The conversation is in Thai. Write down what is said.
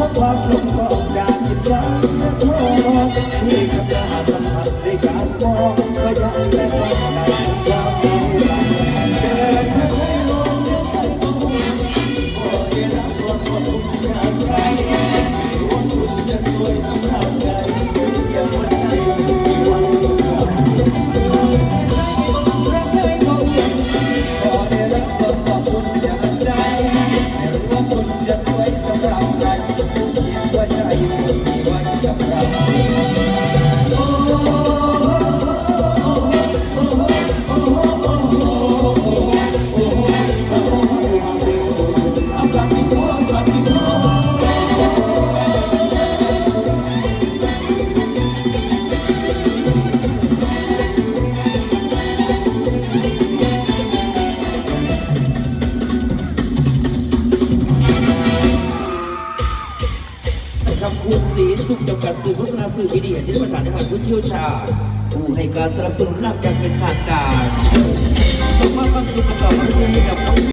พราะความลมกล่อมจากจิตใจและทองที่กำลังสัมผัสด้วยการมองก็ยังแต่ว่าในความดีรักเกิดมาใช้ลมเดียวกันขอได้รับความอบคุณจากใจไม่ว่าคุณจะสวยสำหรับใครอย่าหมดใจมีวันสงครามรักได้ของยังขอได้รับความขอบคุณจากใจไม่ว่าคุณจะ สุขจำกัดสื่อโฆษณาสื่อวิดีโอที่ได้มาถ่ายในผ่านผู้เชี่ยวชาญผู้ให้การสนับสนุนหลักอย่างเป็นทางการสมมาความสุขกับประเทศกับ